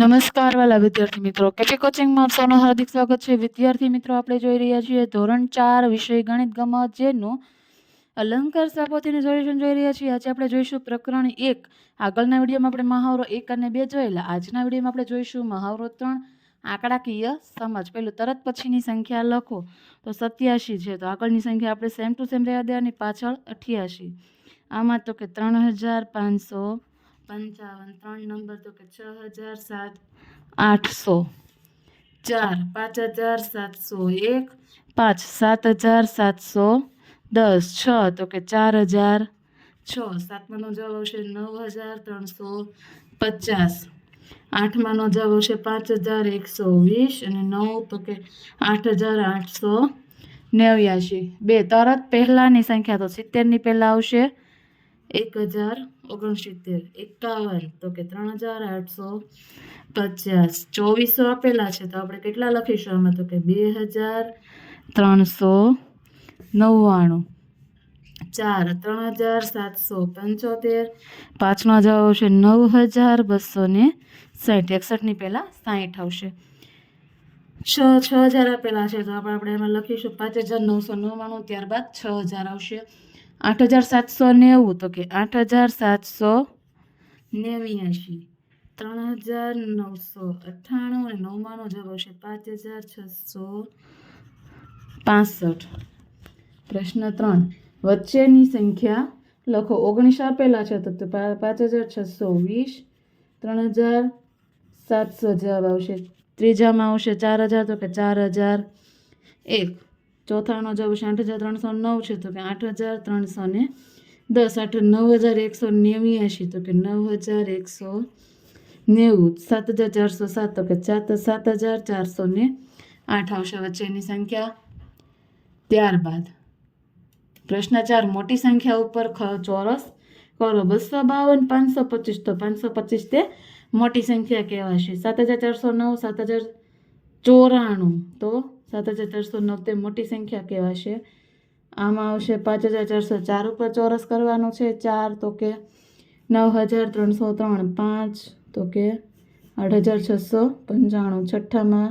નમસ્કાર વાલા વિદ્યાર્થી મિત્રો. કેપી કોચિંગમાં સૌનું હાર્દિક સ્વાગત છે. વિદ્યાર્થી મિત્રો, આપણે જોઈ રહ્યા છીએ ધોરણ ચાર વિષય ગણિત ગમત, જેનું અલંકાર સ્થાપતિનું સોલ્યુશન જોઈ રહ્યા છીએ. આજે આપણે જોઈશું પ્રકરણ એક. આગળના વિડીયોમાં આપણે મહાવરો એક અને બે જોયેલા. આજના વિડીયોમાં આપણે જોઈશું મહાવરો ત્રણ, આંકડાકીય સમજ. પેલું તરત પછીની સંખ્યા લખો. તો સત્યાશી છે. તો આગળની સંખ્યા આપણે સેમ ટુ સેમ રહેવા દેવાની. પાછળ અઠ્યાસી. આમાં તો કે ત્રણ હજાર પાંચસો પંચાવન ત્રણ નંબર તો કે છ હજાર સાત. આઠસો. ચાર પાંચ હજાર સાતસો એક. પાંચ સાત હજાર સાતસો દસ. છ તો કે ચાર હજાર. છ સાતમાનો જવાબ આવશે નવ હજાર ત્રણસો પચાસ. આઠમાનો જવાબ આવશે પાંચ હજાર એકસો વીસ અને નવ તો કે આઠ હજાર આઠસો નેવ્યાશી. બે તરત પહેલાંની સંખ્યા તો સિત્તેરની પહેલાં આવશે. એક હજાર ઓગણસિત્તેર, એકાવન, તો કે ત્રણ હજાર આઠસો પચાસ. ચોવીસો આપેલા છે, તો આપણે કેટલા લખીશું એમાં તો કે બે હજાર ત્રણસો નવ્વાણું. ચાર, ત્રણ હજાર સાતસો પંચોતેર. પાંચનો જવાબ આવશે નવ હજાર બસો ને સાઠ એકસઠની પહેલાં સાઠ આવશે. છ છ હજાર આપેલા છે, તો આપણે આપણે એમાં લખીશું. પાંચ હજાર નવસો નવ્વાણું, ત્યારબાદ છ હજાર આવશે. આઠ હજાર સાતસો નેવું તો કે આઠ હજાર સાતસો નેવ્યાશી. ત્રણ હજાર નવસો અઠ્ઠાણું અને નવમાનો જવાબ આવશે પાંચ હજાર છસો પાસઠ. પ્રશ્ન ત્રણ. વચ્ચેની સંખ્યા લખો. ઓગણીસ આપેલા છે તે પાંચ હજાર છસો વીસ. ત્રણ હજાર સાતસો જવાબ આવશે. ત્રીજામાં આવશે ચાર હજાર તો કે ચાર હજાર એક. ચોથાનો જવાબ છે આઠ હજાર ત્રણસો નવ છે તો કે આઠ હજાર ત્રણસો ને દસ, આઠ નવ હજાર એકસો નેવ્યાશી તો કે નવ હજાર એકસો નેવું, સાત હજાર ચારસો સાત તો કે સાત સાત હજાર ચારસો ને આઠ આવશે વચ્ચેની સંખ્યા. ત્યારબાદ પ્રશ્ન ચાર મોટી સંખ્યા ઉપર ચોરસ, કરો બસો બાવન, પાંચસો પચીસ તો પાંચસો પચીસ તે મોટી સંખ્યા કહેવાશે. સાત હજાર ચારસો નવ, સાત હજાર ચોરાણું તો સાત હજાર ચારસો નવતે મોટી સંખ્યા કહેવાશે. આમાં આવશે પાંચ હજાર ચારસો ચાર ઉપર ચોરસ કરવાનો છે. ચાર તો કે નવ હજાર ત્રણસો ત્રણ પાંચ તો કે આઠ હજાર છસો પંચાણું. છઠ્ઠામાં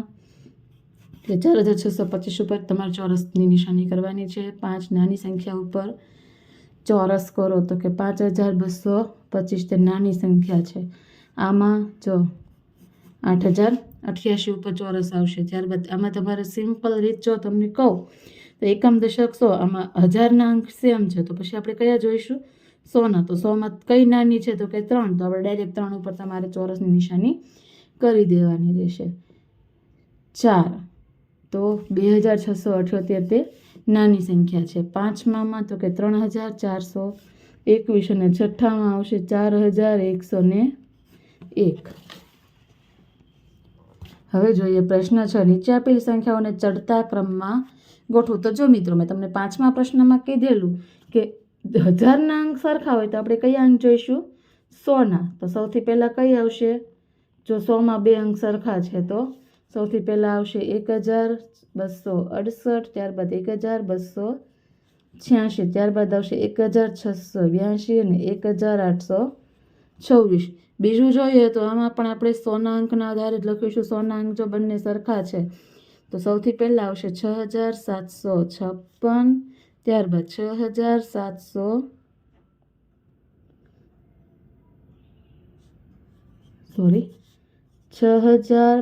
કે ચાર હજાર છસો પચીસ ઉપર તમારે ચોરસની નિશાની કરવાની છે. પાંચ નાની સંખ્યા ઉપર ચોરસ કરો તો કે પાંચ હજાર બસો પચીસ તે નાની સંખ્યા છે. આમાં જો આઠ હજાર અઠ્યાસી ઉપર ચોરસ આવશે. ત્યારબાદ આમાં તમારે સિમ્પલ રીત જો તમને કહું, તો એકમ દશક સો, આમાં હજારના અંક સેમ છે. તો પછી આપણે કયા જોઈશું? સોના. તો સોમાં કઈ નાની છે? તો કે ત્રણ. તો આપણે ડાયરેક્ટ ત્રણ ઉપર તમારે ચોરસની નિશાની કરી દેવાની રહેશે. ચાર. તો બે હજાર છસો અઠ્યોતેર તે નાની સંખ્યા છે. પાંચમામાં તો કે ત્રણ હજાર ચારસો એકવીસ અને છઠ્ઠામાં આવશે ચાર હજાર એકસો ને એક. હવે જોઈએ પ્રશ્ન છ. નીચે આપેલી સંખ્યાઓને ચડતા ક્રમમાં ગોઠવું. તો જો મિત્રો, મેં તમને પાંચમા પ્રશ્નમાં કીધેલું કે હજારના અંક સરખા હોય તો આપણે કયા અંક જોઈશું? સોના. તો સૌથી પહેલાં કઈ આવશે? જો સોમાં બે અંક સરખા છે તો સૌથી પહેલાં આવશે એક હજાર બસો અડસઠ, ત્યારબાદ એક હજાર બસો છ્યાસી ત્યારબાદ આવશે એક હજાર છસો બ્યાસી અને એક હજાર આઠસો છવ્વીસ. બીજું જોઈએ તો આમાં પણ આપણે સોના અંકના આધારે જ લખીશું. સોના અંક જો બંને સરખા છે, તો સૌથી પહેલાં આવશે છ હજાર સાતસો છપ્પન, ત્યારબાદ છ હજાર સાતસો, સોરી, છ હજાર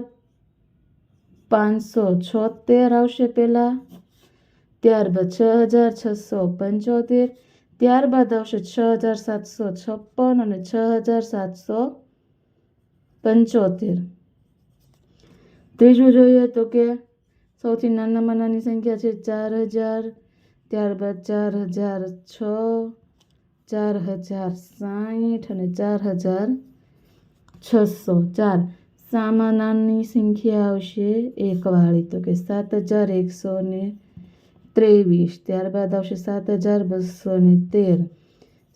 પાંચસો છોતેર આવશે પહેલાં, ત્યારબાદ છ હજાર છસો પંચોતેર ત્યારબાદ આવશે છ હજાર સાતસો છપ્પન અને છ હજાર સાતસો પંચોતેર. ત્રીજું જોઈએ તો કે સૌથી નાનામાં નાની સંખ્યા છે ચાર હજાર, ત્યારબાદ ચાર હજાર છ, ચાર હજાર સાઠ અને ચાર હજાર છસો ચાર. સામાનાની સંખ્યા આવશે એકવાળી તો કે સાત હજાર એકસો ને ત્રેવીસ, ત્યારબાદ આવશે સાત હજાર બસો ને તેર,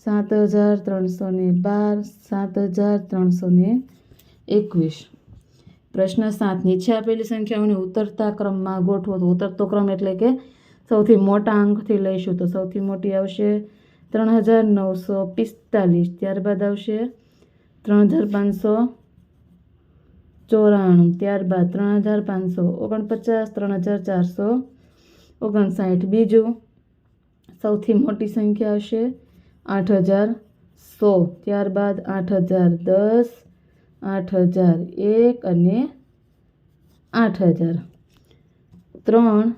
સાત હજાર ત્રણસો ને બાર, સાત હજાર ત્રણસો ને એકવીસ. પ્રશ્ન સાત, નીચે આપેલી સંખ્યાઓને ઉતરતા ક્રમમાં ગોઠવો. તો ઉતરતો ક્રમ એટલે કે સૌથી મોટા અંકથી લઈશું. તો સૌથી મોટી આવશે ત્રણ હજાર નવસો પિસ્તાલીસ, ત્યારબાદ આવશે ત્રણ હજાર પાંચસો ચોરાણું, ત્યારબાદ ત્રણ હજાર પાંચસો ઓગણપચાસ, ત્રણ હજાર ચારસો ઓગણસાઠ બીજું. સૌથી મોટી સંખ્યા હશે આઠ હજાર સો. ત્યારબાદ આઠ હજાર દસ આઠ હજાર એક અને આઠ હજાર ત્રણ.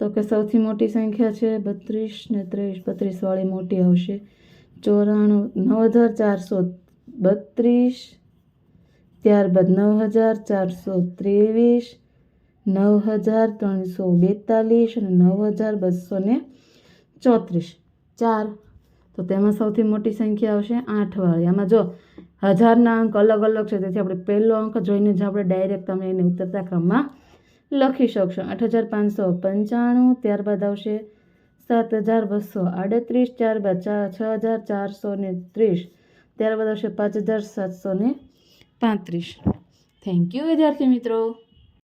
તો કે સૌથી મોટી સંખ્યા છે બત્રીસ ને ત્રીસ બત્રીસવાળી મોટી આવશે ચોરાણું. નવ હજાર ચારસો બત્રીસ. ત્યારબાદ નવ હજાર ચારસો ત્રેવીસ. નવ હજાર ત્રણસો બેતાલીસ અને નવ હજાર બસો ને ચોત્રીસ. ચાર. તો તેમાં સૌથી મોટી સંખ્યા આવશે આઠવાળી આમાં જો હજારના અંક અલગ અલગ છે, તેથી આપણે પહેલો અંક જોઈને જ આપણે ડાયરેક્ટ તમે એને ઉતરતા ક્રમમાં લખી શકશો. આઠ હજાર પાંચસો પંચાણું, ત્યારબાદ આવશે સાત હજાર બસો આડત્રીસ, ત્યારબાદ ચાર છ હજાર ચારસો ને ત્રીસ, ત્યારબાદ આવશે પાંચ હજાર સાતસો ને પાંત્રીસ. થેન્ક યુ વિદ્યાર્થી મિત્રો.